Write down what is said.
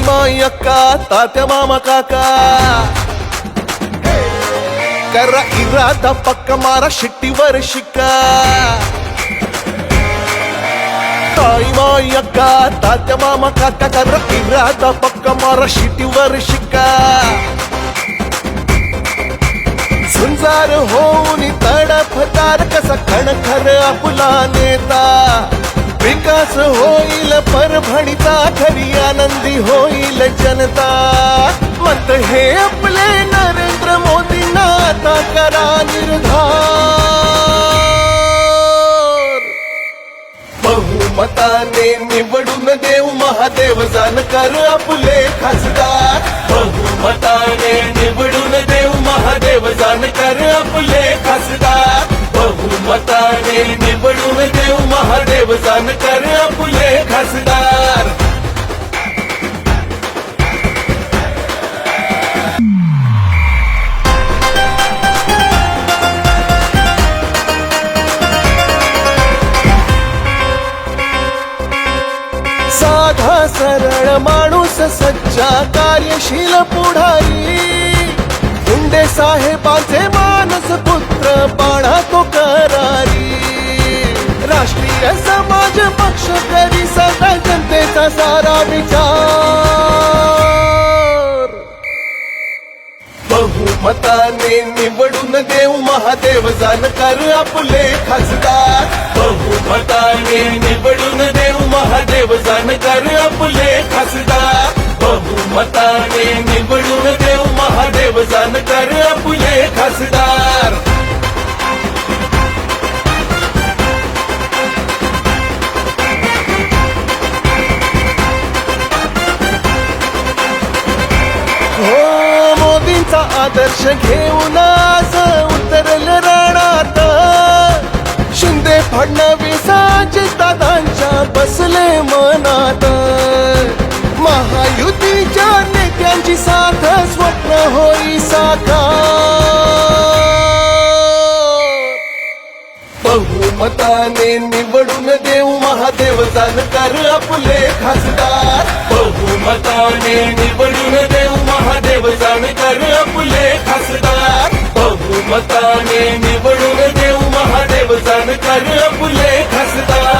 माय अक्का तात्या मामा काका. करा इरादा पक्का मारा शिट्टीवर शिक्का. ताई माय अक्का तात्या मामा काका करा इरादा पक्का मारा शिट्टीवर शिक्का. झुंजार होऊन तडफदार कसा खणखर आपला नेता. विकास होईल परभणीचा खरी आनंदी होईल जनता. मत हे आपले नरेंद्र मोदींना आता करा निर्धार. बहुमताने निवडून देव महादेव जानकर आपले खासदार. बहुमताने निवडून देव महादेव जानकर आपले खासदार. बहुमताने निवडून देव महादेव जानकर आपले खासदार. साधा सरळ माणूस सच्चा कार्यशील पुढारी. मुंडे साहेबाचे मानस पुत्र बाळा तो करारी. राष्ट्रीय समाज पक्ष करी सदा जनतेचा सारा विचार. बहुमताने निवडून देव महादेव जानकर आपले खासदार. बहुमताने निवडून देव महादेव जानकर आपले खासदार. बहुमताने निवडून देव महादेव जानकर आपले खासदार. आदर्श घेऊन आज उतरल राणात शिंदे फडणवीसाचे दादांच्या बसले मनात. महायुतीच्या नेत्यांची साथ स्वप्न होई साकार बहुमताने निवडून देऊ महादेव जानकर आपले खासदार. मताने निवडून देव महादेव जाणकार आपले खासदार. बहुमताने निवडून देव महादेव जाणकार आपले खासदार.